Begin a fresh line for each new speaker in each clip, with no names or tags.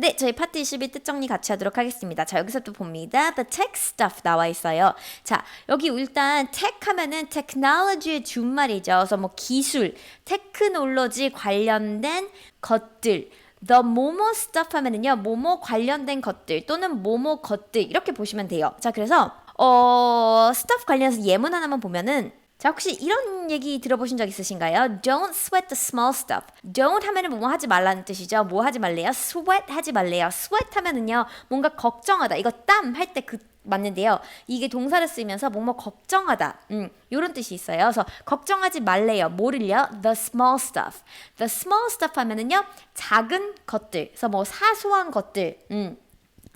네, 저희 파트 22 뜻정리 같이 하도록 하겠습니다. 자, 여기서 또 봅니다. The tech stuff 나와 있어요. 자, 여기 일단 tech 하면은 technology의 준말이죠. 그래서 뭐 기술, 테크놀로지 관련된 것들. The 뭐뭐 stuff 하면은요, 뭐뭐 관련된 것들 또는 뭐뭐 것들 이렇게 보시면 돼요. 자, 그래서 어, stuff 관련해서 예문 하나만 보면은 자, 혹시 이런 얘기 들어보신 적 있으신가요? Don't sweat the small stuff. Don't 하면은 뭐 하지 말라는 뜻이죠. 뭐 하지 말래요? Sweat 하지 말래요. Sweat 하면은요, 뭔가 걱정하다. 이거 땀 할 때 그 맞는데요. 이게 동사를 쓰면서 뭐뭐 걱정하다. 음, 요런 뜻이 있어요. 그래서 걱정하지 말래요. 뭐를요? The small stuff. The small stuff 하면은요, 작은 것들. 그래서 뭐 사소한 것들. 음.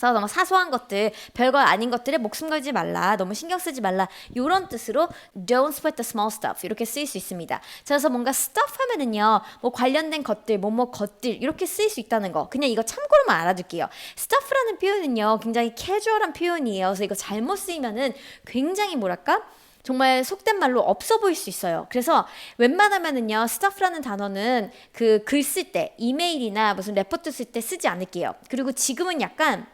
그래서 너무 사소한 것들, 별거 아닌 것들에 목숨 걸지 말라, 너무 신경 쓰지 말라 이런 뜻으로 don't sweat the small stuff 이렇게 쓰일 수 있습니다. 자, 그래서 뭔가 stuff 하면은요, 뭐 관련된 것들, 뭐뭐 것들 이렇게 쓰일 수 있다는 거. 그냥 이거 참고로만 알아둘게요. stuff라는 표현은요, 굉장히 캐주얼한 표현이에요. 그래서 이거 잘못 쓰이면은 굉장히 뭐랄까? 정말 속된 말로 없어 보일 수 있어요. 그래서 웬만하면은요, stuff라는 단어는 그 글 쓸 때, 이메일이나 무슨 레포트 쓸 때 쓰지 않을게요. 그리고 지금은 약간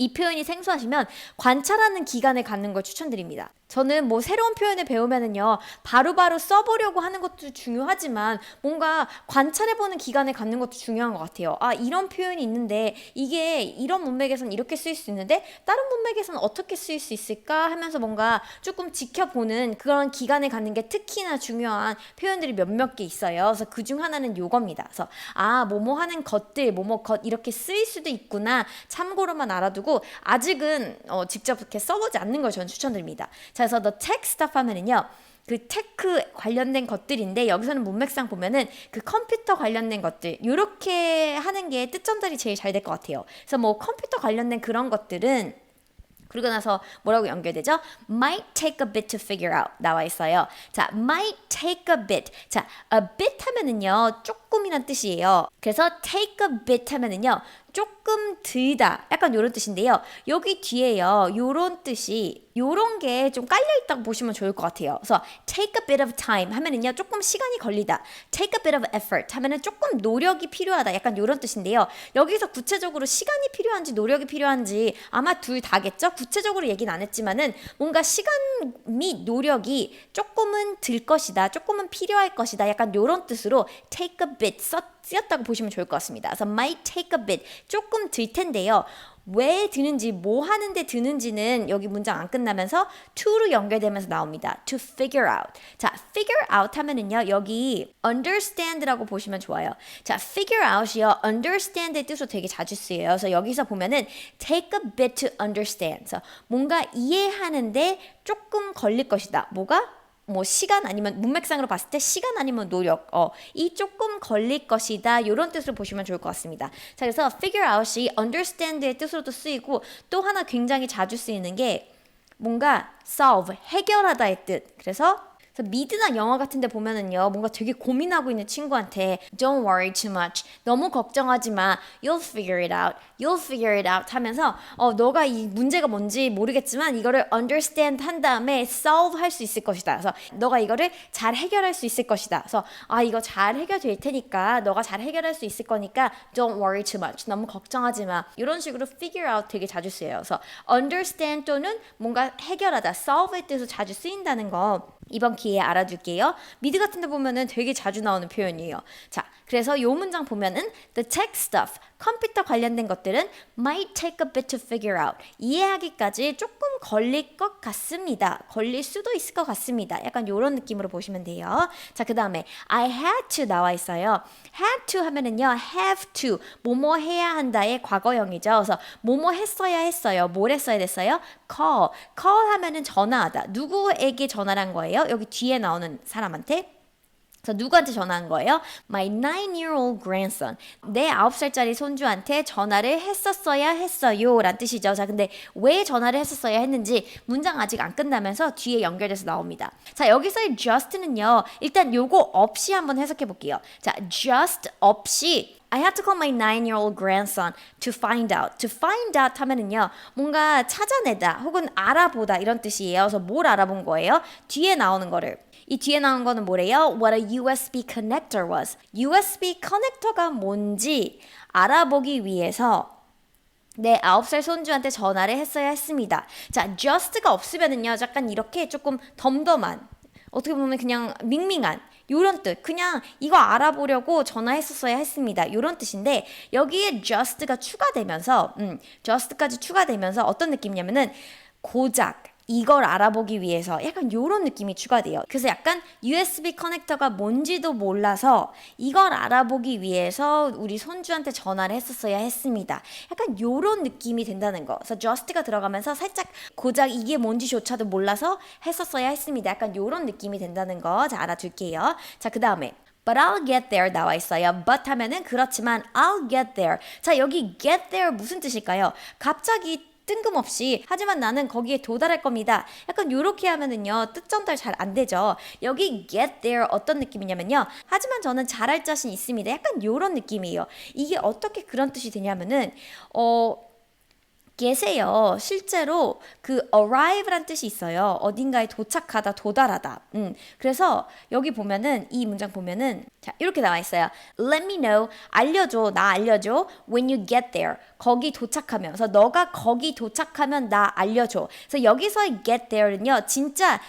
이 표현이 생소하시면 관찰하는 기간을 갖는 걸 추천드립니다. 저는 뭐 새로운 표현을 배우면은요, 바로 바로 써보려고 하는 것도 중요하지만 뭔가 관찰해보는 기간을 갖는 것도 중요한 것 같아요. 아, 이런 표현이 있는데 이게 이런 문맥에서는 이렇게 쓰일 수 있는데 다른 문맥에서는 어떻게 쓰일 수 있을까 하면서 뭔가 조금 지켜보는 그런 기간을 갖는 게 특히나 중요한 표현들이 몇몇 개 있어요. 그래서 그 중 하나는 요겁니다. 그래서 아, 뭐뭐 하는 것들, 뭐뭐 것 이렇게 쓰일 수도 있구나 참고로만 알아두고 아직은 어, 직접 이렇게 써보지 않는 걸 저는 추천드립니다. 자, 그래서 the tech stuff 하면은요. 그 테크 관련된 것들인데 여기서는 문맥상 보면은 그 컴퓨터 관련된 것들 이렇게 하는 게 뜻점들이 제일 잘 될 것 같아요. 그래서 뭐 컴퓨터 관련된 그런 것들은 그리고 나서 뭐라고 연결되죠? might take a bit to figure out 나와 있어요. 자, might take a bit. 자, a bit 하면은요, 조금이란 뜻이에요. 그래서 take a bit 하면은요, 조금 들다. 약간 요런 뜻인데요. 여기 뒤에요. 요런 뜻이 요런 게 좀 깔려 있다고 보시면 좋을 것 같아요. 그래서 take a bit of time 하면은요. 조금 시간이 걸리다. take a bit of effort 하면은 조금 노력이 필요하다. 약간 요런 뜻인데요. 여기서 구체적으로 시간이 필요한지 노력이 필요한지 아마 둘 다겠죠? 구체적으로 얘기는 안 했지만은 뭔가 시간 및 노력이 조금은 들 것이다. 조금은 필요할 것이다. 약간 요런 뜻으로 take a bit 썼 쓰였다고 보시면 좋을 것 같습니다. 그래서 might take a bit 조금 들 텐데요. 왜 드는지 뭐 하는데 드는지는 여기 문장 안 끝나면서 to로 연결되면서 나옵니다. to figure out. 자, figure out 하면은요. 여기 understand라고 보시면 좋아요. 자, figure out이요. understand의 뜻으로 되게 자주 쓰여요. 그래서 여기서 보면은 take a bit to understand. 뭔가 이해하는데 조금 걸릴 것이다. 뭐가? 뭐 시간 아니면 문맥상으로 봤을 때 시간 아니면 노력 어, 이 조금 걸릴 것이다 이런 뜻으로 보시면 좋을 것 같습니다. 자 그래서 figure out이 understand의 뜻으로도 쓰이고 또 하나 굉장히 자주 쓰이는 게 뭔가 solve 해결하다의 뜻. 그래서 그래서 미드나 영화 같은 데 보면은요, 뭔가 되게 고민하고 있는 친구한테 Don't worry too much. 너무 걱정하지 마. You'll figure it out. You'll figure it out 하면서 어, 너가 이 문제가 뭔지 모르겠지만 이거를 understand 한 다음에 solve 할 수 있을 것이다. 그래서 너가 이거를 잘 해결할 수 있을 것이다. 그래서 아, 이거 잘 해결될 테니까 너가 잘 해결할 수 있을 거니까 Don't worry too much. 너무 걱정하지 마. 이런 식으로 figure out 되게 자주 쓰여요. 그래서 understand 또는 뭔가 해결하다, solve의 뜻으로 자주 쓰인다는 거 이번 기회에 알아둘게요. 미드 같은 데 보면은 되게 자주 나오는 표현이에요. 자, 그래서 요 문장 보면은 the tech stuff, 컴퓨터 관련된 것들은 might take a bit to figure out. 이해하기까지 조금 걸릴 것 같습니다. 걸릴 수도 있을 것 같습니다. 약간 요런 느낌으로 보시면 돼요. 자, 그 다음에 I had to 나와 있어요. had to 하면은요, have to, 뭐뭐 해야 한다의 과거형이죠. 그래서 뭐뭐 했어야 했어요. 뭘 했어야 됐어요? call. call 하면은 전화하다. 누구에게 전화를 한 거예요? 여기 뒤에 나오는 사람한테. 그래서 누구한테 전화한 거예요? My nine-year-old grandson. 내 아홉 살짜리 손주한테 전화를 했었어야 했어요. 란 뜻이죠. 자, 근데 왜 전화를 했었어야 했는지 문장 아직 안 끝나면서 뒤에 연결돼서 나옵니다. 자, 여기서의 just는요. 일단 요거 없이 한번 해석해 볼게요. 자, just 없이 I had to call my nine-year-old grandson to find out. To find out 하면은요, 뭔가 찾아내다 혹은 알아보다 이런 뜻이에요. 그래서 뭘 알아본 거예요? 뒤에 나오는 거를. 이 뒤에 나온 거는 뭐래요? What a USB connector was. USB 커넥터가 뭔지 알아보기 위해서 네, 9살 손주한테 전화를 했어야 했습니다. 자, just가 없으면은요, 약간 이렇게 조금 덤덤한, 어떻게 보면 그냥 밍밍한, 요런 뜻. 그냥 이거 알아보려고 전화했었어야 했습니다. 요런 뜻인데, 여기에 just가 추가되면서, 음, just까지 추가되면서 어떤 느낌이냐면은, 고작, 이걸 알아보기 위해서 약간 요런 느낌이 추가돼요. 그래서 약간 USB 커넥터가 뭔지도 몰라서 이걸 알아보기 위해서 우리 손주한테 전화를 했었어야 했습니다. 약간 요런 느낌이 된다는 거. 그래서 just가 들어가면서 살짝 고작 이게 뭔지조차도 몰라서 했었어야 했습니다. 약간 요런 느낌이 된다는 거. 자, 알아둘게요. 자, 그 다음에 But I'll get there 나와 있어요. But 하면은 그렇지만 I'll get there. 자, 여기 get there 무슨 뜻일까요? 갑자기 뜬금없이 하지만 나는 거기에 도달할 겁니다. 약간 요렇게 하면은요 뜻 전달 잘 안 되죠. 여기 get there 어떤 느낌이냐면요. 하지만 저는 잘할 자신 있습니다. 약간 요런 느낌이에요. 이게 어떻게 그런 뜻이 되냐면은 어 계세요. 실제로 그 arrive란 뜻이 있어요. 어딘가에 도착하다, 도달하다. 음. 그래서 여기 보면은 이 문장 보면은 자, 이렇게 나와 있어요. Let me know. 알려줘. 나 알려줘. When you get there. 거기 도착하면. 그래서 너가 거기 도착하면 나 알려줘. 그래서 여기서의 get there는요. 진짜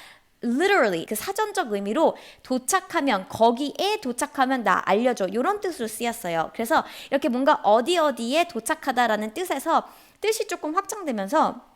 literally 그 사전적 의미로 도착하면 거기에 도착하면 나 알려줘 이런 뜻으로 쓰였어요. 그래서 이렇게 뭔가 어디 어디에 도착하다라는 뜻에서 뜻이 조금 확장되면서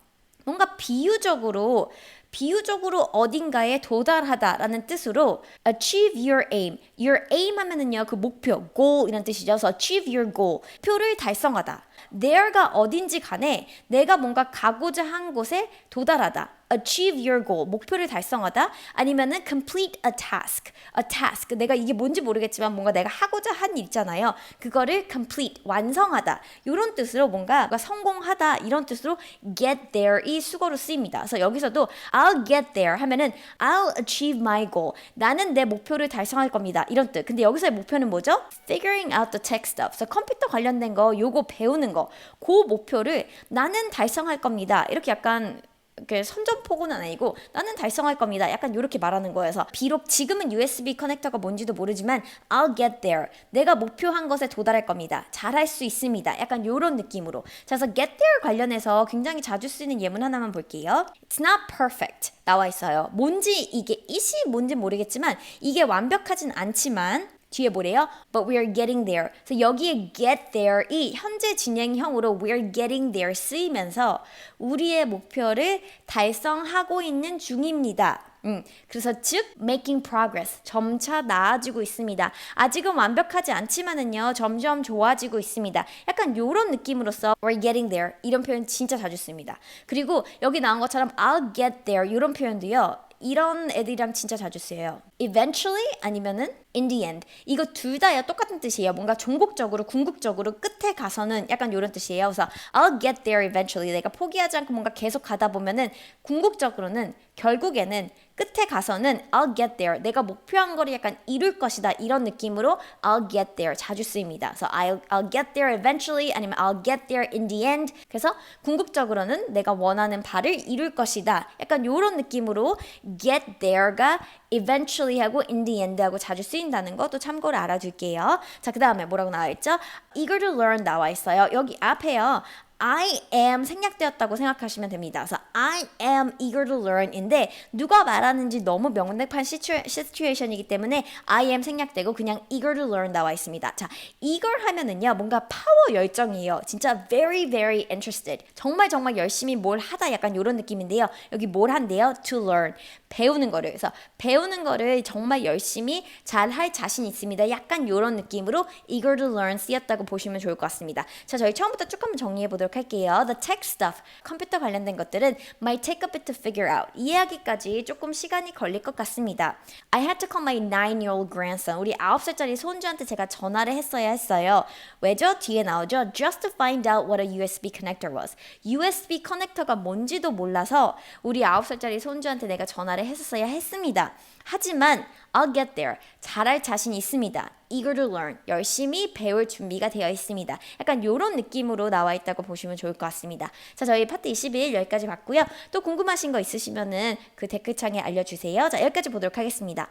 뭔가 비유적으로 비유적으로 어딘가에 도달하다라는 뜻으로 achieve your aim. your aim 하면은요 그 목표, goal 이런 뜻이죠. 그래서 achieve your goal. 표를 달성하다. there가 어딘지 간에 내가 뭔가 가고자 한 곳에 도달하다. Achieve your goal. 목표를 달성하다. 아니면은 complete a task. a task. 내가 이게 뭔지 모르겠지만 뭔가 내가 하고자 한 일 있잖아요. 그거를 complete. 완성하다. 이런 뜻으로 뭔가 성공하다. 이런 뜻으로 get there이 수거로 쓰입니다. 그래서 여기서도 I'll get there 하면은 I'll achieve my goal. 나는 내 목표를 달성할 겁니다. 이런 뜻. 근데 여기서의 목표는 뭐죠? Figuring out the tech stuff. 그래서 컴퓨터 관련된 거 요거 배우는 거. 그 목표를 나는 달성할 겁니다. 이렇게 약간 이렇게 선전포고는 아니고 나는 달성할 겁니다. 약간 이렇게 말하는 거여서 비록 지금은 USB 커넥터가 뭔지도 모르지만 I'll get there. 내가 목표한 것에 도달할 겁니다. 잘할 수 있습니다. 약간 이런 느낌으로. 자, 그래서 get there 관련해서 굉장히 자주 쓰이는 예문 하나만 볼게요. It's not perfect 나와 있어요. 뭔지 이게 it이 뭔지 모르겠지만 이게 완벽하진 않지만 뒤에 뭐래요? But we're getting there. 그래서 여기에 get there이 현재 진행형으로 we're getting there 쓰이면서 우리의 목표를 달성하고 있는 중입니다. 음, 그래서 즉 making progress 점차 나아지고 있습니다. 아직은 완벽하지 않지만은요 점점 좋아지고 있습니다. 약간 요런 느낌으로서 we're getting there 이런 표현 진짜 자주 씁니다. 그리고 여기 나온 것처럼 I'll get there 이런 표현도요 이런 애들이랑 진짜 자주 쓰여요. Eventually 아니면은 in the end. 이거 둘 다요 똑같은 뜻이에요. 뭔가 종국적으로 궁극적으로 끝에 가서는 약간 이런 뜻이에요. 그래서 I'll get there eventually. 내가 포기하지 않고 뭔가 계속 가다 보면은 궁극적으로는 결국에는 끝에 가서는 I'll get there. 내가 목표한 거를 약간 이룰 것이다. 이런 느낌으로 I'll get there 자주 쓰입니다. 그래서 I'll, I'll get there eventually 아니면 I'll get there in the end. 그래서 궁극적으로는 내가 원하는 바를 이룰 것이다. 약간 이런 느낌으로 get there가 eventually 하고 in the end 하고 자주 쓰인다는 것도 참고로 알아둘게요. 자, 그 다음에 뭐라고 나와 있죠? eager to learn 나와 있어요. 여기 앞에요. I am 생략되었다고 생각하시면 됩니다. 그래서 I am eager to learn인데 누가 말하는지 너무 명백한 시츄에이션이기 때문에 I am 생략되고 그냥 eager to learn 나와 있습니다. 자, eager 하면은요 뭔가 파워 열정이에요. 진짜 very very interested. 정말 정말 열심히 뭘 하다 약간 이런 느낌인데요. 여기 뭘 한대요? To learn. 배우는 거를. 그래서 배우는 거를 정말 열심히 잘 할 자신 있습니다. 약간 이런 느낌으로 eager to learn 쓰였다고 보시면 좋을 것 같습니다. 자, 저희 처음부터 쭉 한번 정리해 보도록 할게요. The tech stuff, 컴퓨터 관련된 것들은 might take a bit to figure out. 이해하기까지 조금 시간이 걸릴 것 같습니다. I had to call my nine-year-old grandson. 우리 9살짜리 손주한테 제가 전화를 했어야 했어요. 왜죠? 뒤에 나오죠. Just to find out what a USB connector was. USB 커넥터가 뭔지도 몰라서 우리 9살짜리 손주한테 내가 전화를 했었어야 했습니다. 하지만 I'll get there. 잘할 자신 있습니다. Eager to learn. 열심히 배울 준비가 되어 있습니다. 약간 이런 느낌으로 나와 있다고 보시면 좋을 것 같습니다. 자, 저희 파트 21 여기까지 봤고요. 또 궁금하신 거 있으시면은 그 댓글창에 알려주세요. 자, 여기까지 보도록 하겠습니다.